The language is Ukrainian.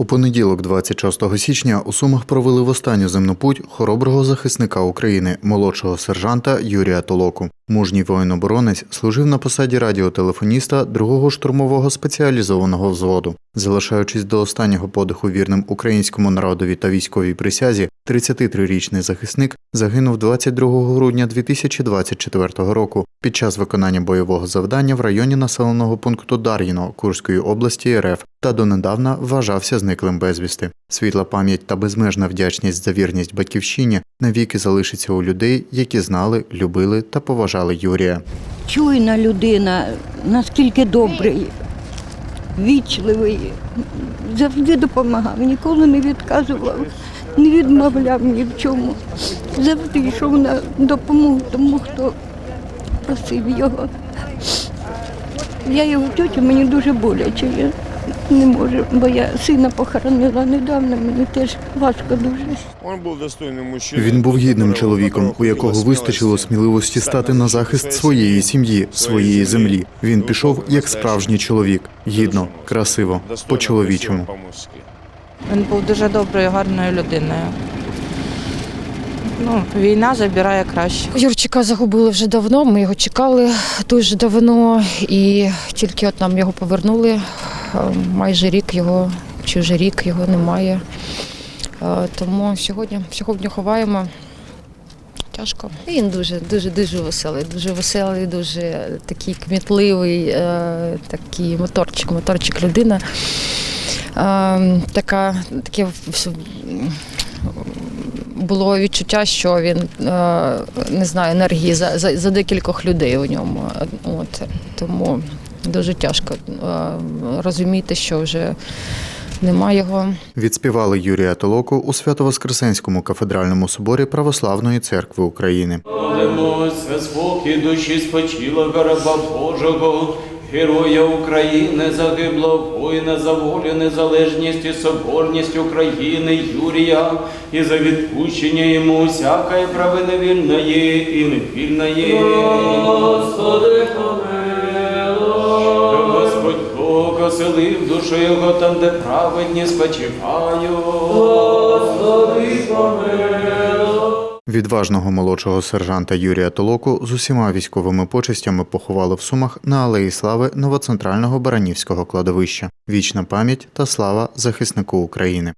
У понеділок, 26 січня, у Сумах провели в останню земну путь хороброго захисника України, молодшого сержанта Юрія Толоку. Мужній воїн-оборонець служив на посаді радіотелефоніста другого штурмового спеціалізованого взводу. Залишаючись до останнього подиху вірним українському народові та військовій присязі, 33-річний захисник загинув 22 грудня 2024 року під час виконання бойового завдання в районі населеного пункту Дар'їно Курської області РФ та донедавна вважався зниклим безвісти. Світла пам'ять та безмежна вдячність за вірність батьківщині навіки залишиться у людей, які знали, любили та поважали Юрія. чуйна людина, наскільки добрий, вічливий, завжди допомагав, ніколи не відказував, не відмовляв ні в чому. Завжди йшов на допомогу тому, хто просив його. Я його тьотю, мені дуже боляче. Я не можу, бо я сина похоронила недавно, мені теж важко дуже. Он був достойним мужчиною. Він був гідним чоловіком, у якого вистачило сміливості стати на захист своєї сім'ї, своєї землі. Він пішов як справжній чоловік, гідно, красиво, по-чоловічому. Він був дуже доброю, гарною людиною. Ну, війна забирає краще. Юрчика загубили вже давно. Ми його чекали дуже давно, і тільки от нам його повернули. Е, Майже рік його, чи вже рік його немає. Е, Тому сьогодні, сьогодні ховаємо. Тяжко. Він дуже, дуже, дуже веселий, дуже веселий, дуже такий кмітливий, е, такий моторчик, моторчик людина. Е, Така, таке було відчуття, що він е, не знаю, енергії за, за, за декількох людей у ньому. От тому дуже тяжко е, розуміти, що вже немає його. Відспівали Юрія Толоку у Свято-Воскресенському кафедральному соборі Православної церкви України. Молимося, спокій душі спочила раба Божого, героя України, загиблого воїна за волю, незалежність і соборність України Юрія, і за відпущення йому всякої правини вільної і невільної. Господи, Господь Бог оселив душу його там, де праведні спочивають. Відважного молодшого сержанта Юрія Толоку з усіма військовими почестями поховали в Сумах на Алеї Слави новоцентрального Баранівського кладовища. Вічна пам'ять та слава захиснику України.